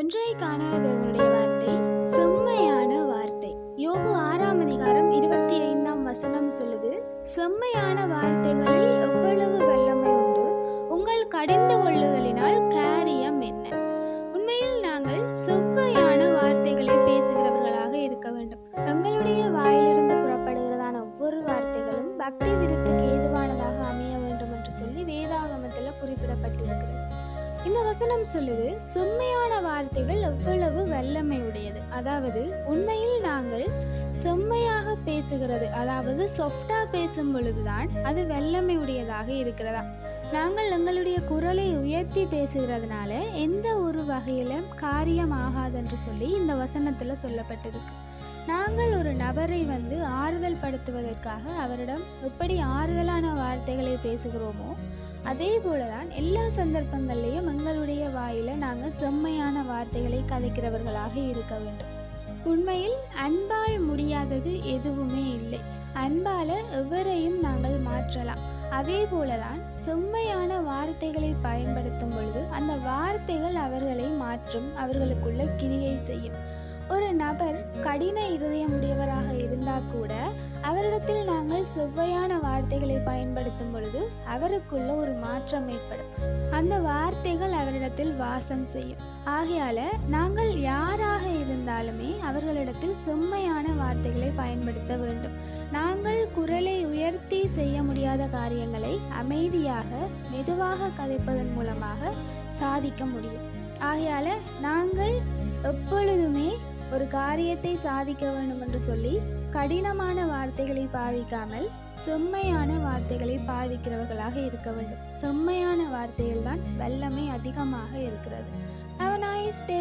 இன்றைய காணாதவருடைய வார்த்தை செம்மையான வார்த்தை. யோபு ஆறாம் அதிகாரம் இருபத்தி ஐந்தாம் வசனம் சொல்லுது செம்மையான வார்த்தைகளில் எவ்வளவு வல்லமை உண்டு? உங்கள் கடிந்து கொள்ளுதலினால் காரியம் என்ன? உண்மையில் நாங்கள் செவ்வையான வார்த்தைகளை பேசுகிறவர்களாக இருக்க வேண்டும். எங்களுடைய வாயிலிருந்து புறப்படுகிறதான ஒவ்வொரு வார்த்தைகளும் பக்தி விருத்துக்கு ஏதுவானதாக அமைய வேண்டும் என்று சொல்லி வேதாகமத்தில் குறிப்பிடப்பட்டிருக்கிறது. இந்த வசனம் சொல்லுது செம்மையான வார்த்தைகள் எவ்வளவு வல்லமை உடையது அதாவது உண்மையில் நாங்கள் செம்மையாக பேசுகிறது அதாவது சொஃப்டா பேசும் பொழுதுதான் அது வல்லமை உடையதாக இருக்கிறதா? நாங்கள் எங்களுடைய குரலை உயர்த்தி பேசுகிறதுனால எந்த ஒரு வகையிலும் காரியம் ஆகாதென்று சொல்லி இந்த வசனத்தில் சொல்லப்பட்டிருக்கு. நாங்கள் ஒரு நபரை வந்து ஆறுதல் படுத்துவதற்காக அவரிடம் எப்படி ஆறுதலான வார்த்தைகளை பேசுகிறோமோ அதே போலதான் எல்லா சந்தர்ப்பங்கள்லையும் எங்களுடைய வாயில நாங்கள் செம்மையான வார்த்தைகளை கதைக்கிறவர்களாக இருக்க வேண்டும். உண்மையில் அன்பால் முடியாதது எதுவுமே இல்லை. அன்பால எவரையும் நாங்கள் மாற்றலாம். அதே போலதான் செம்மையான வார்த்தைகளை பயன்படுத்தும் பொழுது அந்த வார்த்தைகள் அவர்களை மாற்றும் அவர்களுக்குள்ள கிரியை செய்யும். ஒரு நபர் கடின இருதயமுடையவராக இருந்தால் கூட அவரிடத்தில் நாங்கள் செவ்வையான வார்த்தைகளை பயன்படுத்தும் பொழுது அவருக்குள்ள ஒரு மாற்றம் ஏற்படும். அந்த வார்த்தைகள் அவரிடத்தில் வாசம் செய்யும். ஆகையால நாங்கள் யாராக இருந்தாலுமே அவர்களிடத்தில் செம்மையான வார்த்தைகளை பயன்படுத்த வேண்டும். நாங்கள் குரலை உயர்த்தி செய்ய முடியாத காரியங்களை அமைதியாக மெதுவாக கதைப்பதன் மூலமாக சாதிக்க முடியும். ஆகையால நாங்கள் ஒரு காரியத்தை சாதிக்க வேண்டும் என்று சொல்லி கடினமான வார்த்தைகளை பாவிக்காமல் செம்மையான வார்த்தைகளை பாவிக்கிறவர்களாக இருக்க வேண்டும் செம்மையான வார்த்தையில் தான் வல்லமை அதிகமாக இருக்கிறது Have a டே.